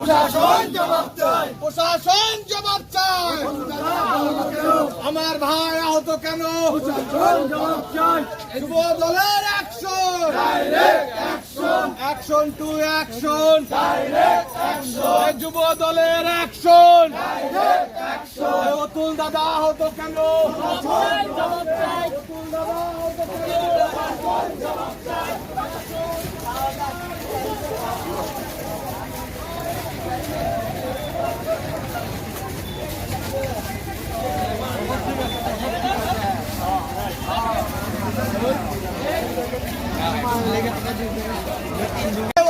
প্রশাসন জবাব চাই প্রশাসন জবাব আমার ভাই আহত কেন? যুব দলের অ্যাকশন অ্যাকশন টু অ্যাকশন যুব দলের অ্যাকশন অতুল দাদা আহত কেন অতুল দাদা আহত কেন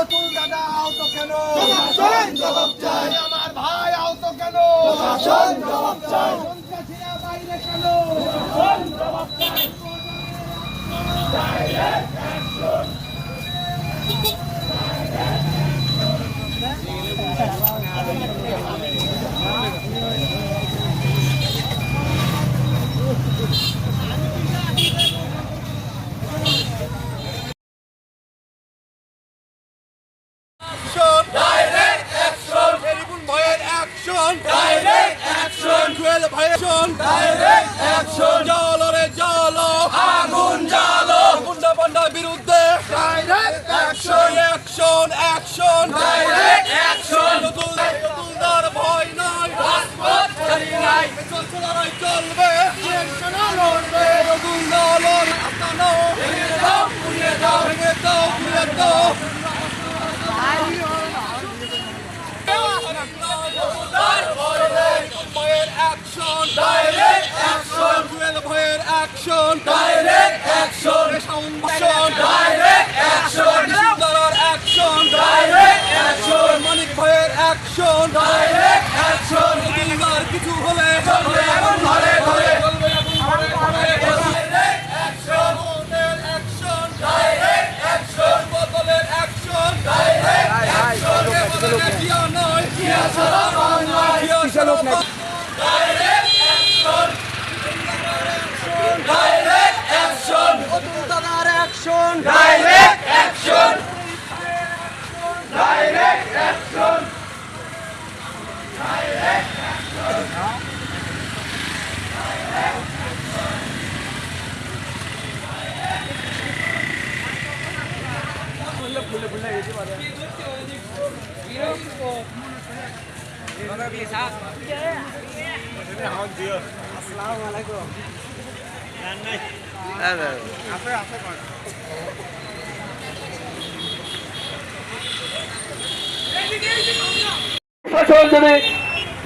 অতুল দাদা আহত কেন জবাব চাই আমার ভাই আহত কেন জবাব চাই বাইরে কেন অ্যাকশন ডাইরেক্ট অ্যাকশন এরিবুল ভয়ের অ্যাকশন ডাইরেক্ট জুয়েল ভয়ের ডাইরেক্ট অ্যাকশন জলরে জল আগুন জ্বালো। গুন্ডা পান্ডার বিরুদ্ধে। Direct action action action direct action তুলদার ভয় নাই। রাজপথ চলি নাই। চলবে।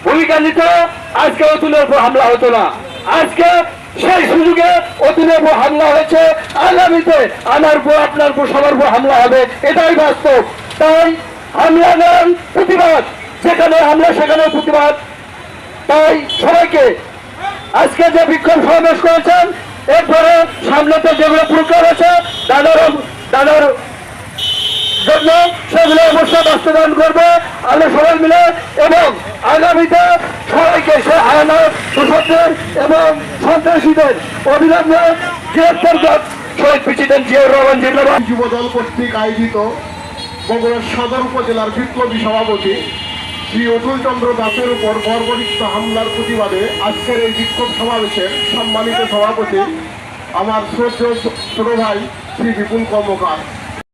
ভূমিকা নিত আজকে অতুলের উপর হামলা হতো না। আজকে সেই সুযোগে অতুলের উপর হামলা হয়েছে। আগামীতে আমার উপর আপনার উপর সবার উপর হামলা হবে। এটাই বাস্তব। তাই হামলা নেন প্রতিবাদ, যেখানে হামলা সেখানে প্রতিবাদ। তাই সবাইকে আজকে যে বিক্ষোভ সমাবেশ করেছেন, এরপরে সামনেতে যেগুলো প্রোগ্রাম আছে, দাদার দাদার জন্য সেগুলো অবশ্যই বাস্তবায়ন করবে আমরা সবাই মিলে এবং আগামীতে সবাইকে সে আয়না শোষকদের এবং সন্ত্রাসীদের অবিলম্বে গ্রেফতার শহীদ প্রেসিডেন্ট জিয়াউর রহমান জিন্দাবাদ। যুবদল কর্তৃক আয়োজিত বগুড়া সদর উপজেলার বিপ্লবী সভাপতি শ্রী অতুল চন্দ্র দাসের উপর বর্বরিত হামলার প্রতিবাদে আজকের এই বিক্ষোভ সমাবেশের সম্মানিত সভাপতি, আমার শ্রদ্ধেয় ছোট ভাই শ্রী বিপুল কর্মকার।